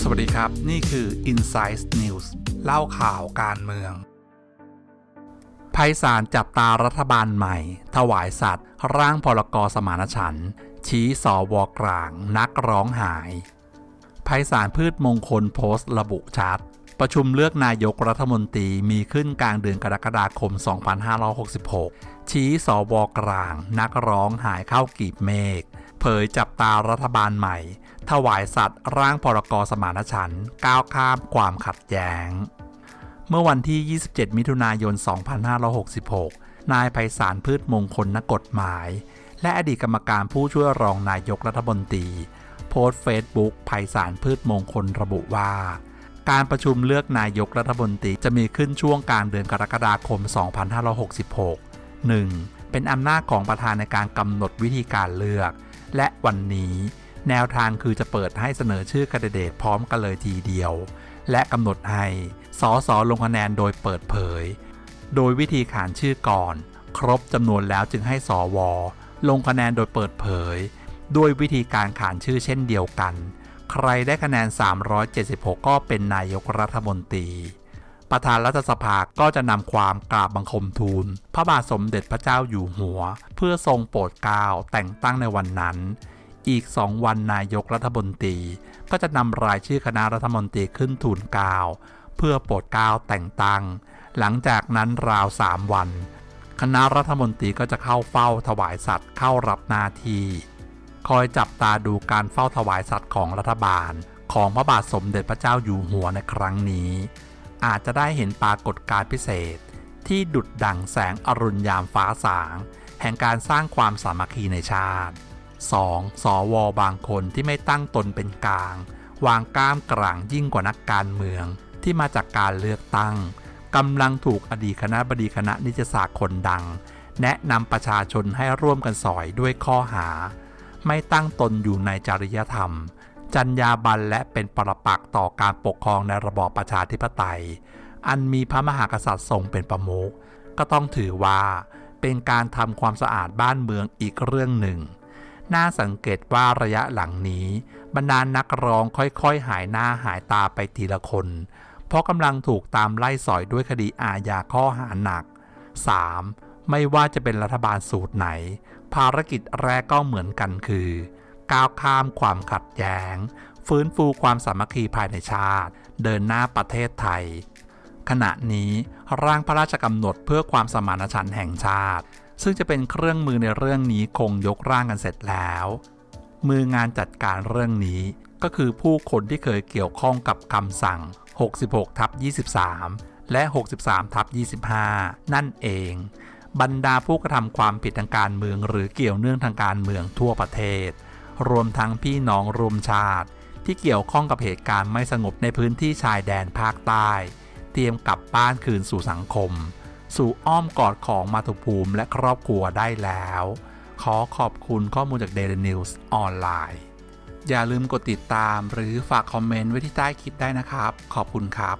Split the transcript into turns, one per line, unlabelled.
สวัสดีครับ นี่คือ Insight News เล่าข่าวการเมืองไพศาลจับตารัฐบาลใหม่ ถวายสัตว์ ร่างพรกรสมานฉันท์ชี้สอวกลาง นักร้องหายไพศาลพืชมงคลโพสต์ระบุชัด ประชุมเลือกนายกรัฐมนตรีมีขึ้นกลางเดือนกรกฎาคม 2566 ชี้สอวกลาง นักร้องหายเข้ากีบเมฆ เผยจับตารัฐบาลใหม่ ถวายสัตว์ร่างพรกรสมานฉันท์ก้าวข้ามความขัดแย้ง เมื่อวันที่ 27 มิถุนายน 2566 นายไพศาลพืชมงคลนักกฎหมาย และอดีตกรรมการผู้ช่วยรองนายกรัฐมนตรี โพสต์เฟซบุ๊กไพศาลพืชมงคลระบุว่า การประชุมเลือกนายกรัฐมนตรีจะมีขึ้นช่วงกลางเดือนกรกฎาคม 2566 1. เป็นอำนาจของประธานในการกำหนดวิธีการเลือก และวันนี้แนวทางคือจะเปิดให้เสนอชื่อคนดิเดตพร้อมกันเลยทีเดียว และกำหนดให้สอสอลงคะแนนโดยเปิดเผย โดยวิธีขานชื่อก่อน ครบจำนวนแล้วจึงให้สอวอลงคะแนนโดยเปิดเผย ด้วยวิธีการขานชื่อเช่นเดียวกัน ใครได้คะแนน 376 ก็เป็นนายกรัฐมนตรี ประธานรัฐสภาก็จะนำความกราบบังคมทูล พระบาทสมเด็จพระเจ้าอยู่หัว เพื่อทรงโปรดเกล้าแต่งตั้งในวันนั้น อีกสองวันนายกรัฐมนตรี ก็จะนำรายชื่อคณะรัฐมนตรีขึ้นทูลเกล้าเพื่อโปรดเกล้าแต่งตั้ง หลังจากนั้นราวสามวัน คณะรัฐมนตรีก็จะเข้าเฝ้าถวายสัตว์เข้ารับหน้าที่ คอยจับตาดูการเฝ้าถวายสัตว์ของรัฐบาล ของพระบาทสมเด็จพระเจ้าอยู่หัวในครั้งนี้ อาจจะได้เห็นปรากฏการพิเศษ ที่ดุดดั่งแสงอรุณยามฟ้าสาง แห่งการสร้างความสามัคคีในชาติ 2. สวบางคนที่ไม่ตั้งตนเป็นกลาง วางก้ามกลางยิ่งกว่านักการเมือง ที่มาจากการเลือกตั้งกำลังถูกอดีตคณะบดีคณะนิจศาสตร์คนดัง แนะนำประชาชนให้ร่วมกันสอยด้วยข้อหา ไม่ตั้งตนอยู่ในจริยธรรมจรรยาบรรณและเป็นปรปักษ์ต่อการปกครองในระบอบประชาธิปไตย อันมีพระมหากษัตริย์ทรงเป็นประมุขก็ต้องถือว่า เป็นการทำความสะอาดบ้านเมืองอีกเรื่องหนึ่ง น่าสังเกตว่าระยะหลังนี้ บรรดานักร้องค่อยๆ หายหน้าหายตาไปทีละคน เพราะกำลังถูกตามไล่สอยด้วยคดีอาญาข้อหาหนัก 3. ไม่ว่าจะเป็นรัฐบาลสูตรไหน ภารกิจแรกก็เหมือนกันคือ ก้าวข้ามความขัดแย้ง ฟื้นฟูความสามัคคีภายในชาติ เดินหน้าประเทศไทย ขณะนี้ร่างพระราชกำหนดเพื่อความสมานฉันท์แห่งชาติ ซึ่งจะเป็นเครื่องมือในเรื่องนี้คงยกร่างกันเสร็จแล้ว มืองานจัดการเรื่องนี้ก็คือผู้คนที่เคยเกี่ยวข้องกับคำสั่ง 66ทับ23 และ 63ทับ25 นั่นเอง บรรดาผู้กระทำความผิดทางการเมือง หรือเกี่ยวเนื่องทางการเมืองทั่วประเทศ รวมทั้งพี่น้องรวมชาติ ที่เกี่ยวข้องกับเหตุการณ์ไม่สงบในพื้นที่ชายแดนภาคใต้ เตรียมกลับบ้านคืนสู่สังคม สู่อ้อมกอดของมาตุภูมิและครอบครัวได้แล้ว ขอขอบคุณข้อมูลจาก Daily News ออนไลน์ อย่าลืมกดติดตามหรือฝากคอมเมนต์ไว้ที่ใต้คลิปได้นะครับ ขอบคุณครับ